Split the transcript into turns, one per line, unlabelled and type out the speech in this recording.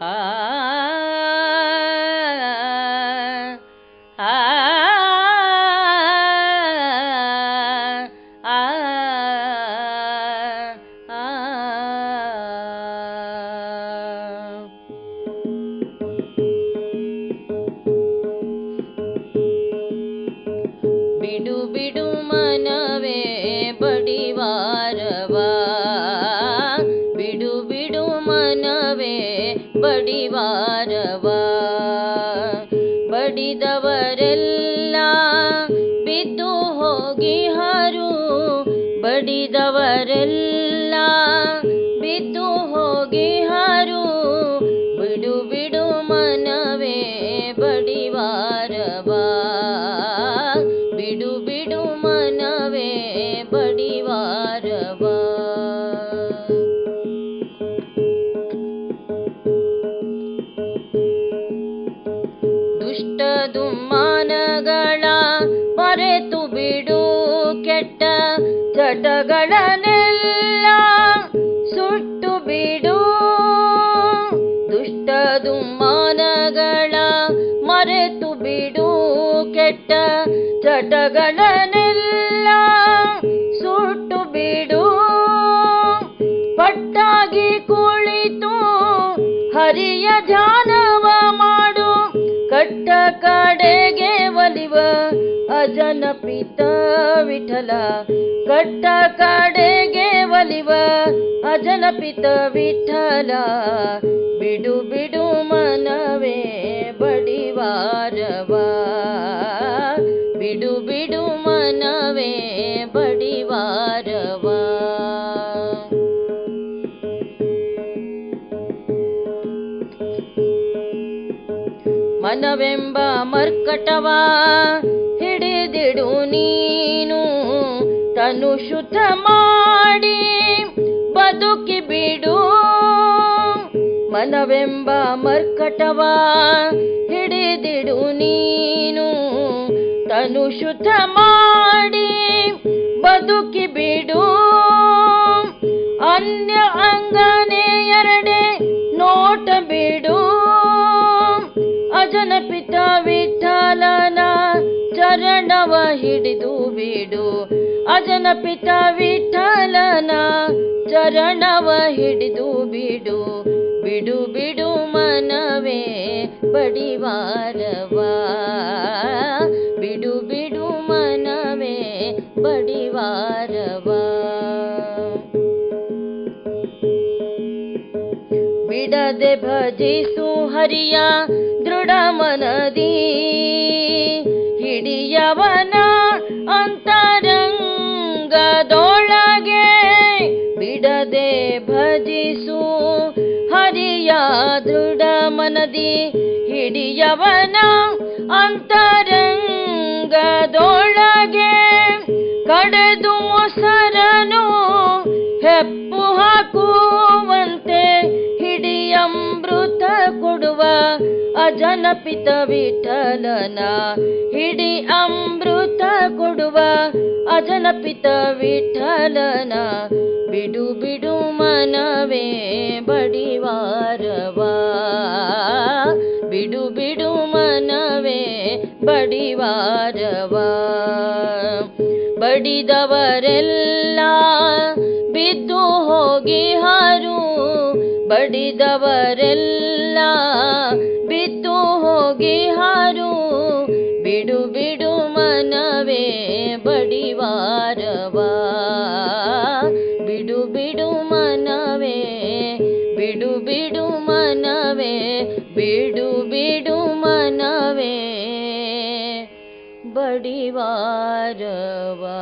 啊。ಬಡಿವಾರವಾ. ಬಡಿದವರೆಲ್ಲ ಬಿದ್ದು ಹೋಗಿಹರು ಬಡಿದವರೆಲ್ಲ ಚಟಗಳನ್ನೆಲ್ಲ ಸುಟ್ಟು ಬಿಡು. ದುಷ್ಟ ದುಮ್ಮಾನಗಳ ಮರೆತು ಬಿಡು. ಕೆಟ್ಟ ಚಟಗಳನ್ನೆಲ್ಲ ಸುಟ್ಟು ಬಿಡು. ಪಟ್ಟಾಗಿ ಕುಳಿತು ಹರಿಯ ಧ್ಯಾನವ ಅಜನ ಪಿತ ವಿಠಲ, ಕಟ್ಟ ಕಡೆಗೆ ಒಲಿವ ಅಜನ ಪಿತ ವಿಠಲ. ಬಿಡು ಬಿಡು ಮನವೇ ಬಡಿವಾರವಾ, ಬಿಡು ಬಿಡು ಮನವೇ ಬಡಿವಾರವ. ಮನವೆಂಬ ಮರ್ಕಟವ ತನು ಶುದ್ಧ ಮಾಡಿ ಬದುಕಿ ಬಿಡು. ಮನವೆಂಬ ಮರ್ಕಟವ ಹಿಡಿದಿಡು ನೀನು. ತನು ಶುದ್ಧ ಮಾಡಿ ಬದುಕಿ ಬಿಡು. ಅನ್ಯ ಅಂಗನೆ ಎರಡೆ ನೋಟ ಬಿಡು. ಅಜನ ಪಿತ ವಿಠಲನ ಚರಣವ ಹಿಡಿದು ಬಿಡು. ಅಜನ ಪಿತ ವಿಠಲನ ಚರಣವ ಹಿಡಿದು ಬಿಡು ಬಿಡು ಬಿಡು ಮನವೇ ಬಡಿವಾರವಾ. ಬಿಡು ಬಿಡು ಮನವೇ ಬಡಿವಾರವಾ. ಬಿಡದೆ ಭಜಿಸು ಹರಿಯ ದೃಢ ಮನದಿ ಹಿಡಿಯವನ ಭಜಿಸು ಹರಿಯ ದೃಢ ಮನದಿ ಹಿಡಿಯವನ ಅಂತರಂಗದೊಳಗೆ ಕೊಡುವ ಅಜನ ಪಿತ ವಿಠಲನ. ಹಿಡಿ ಅಮೃತ ಕೊಡುವ ಅಜನ ಪಿತ ವಿಠಲನ. ಬಿಡು ಬಿಡು ಮನವೇ ಬಡಿವಾರವಾ. ಬಿಡು ಬಿಡು ಮನವೇ ಬಡಿವಾರವಾ. ಬಡಿದವರೆಲ್ಲ ಬಿದ್ದು ಹೋಗಿ ಹಾರು. ಬಡಿದವರೆಲ್ಲ ಬಡಿವಾರವಾ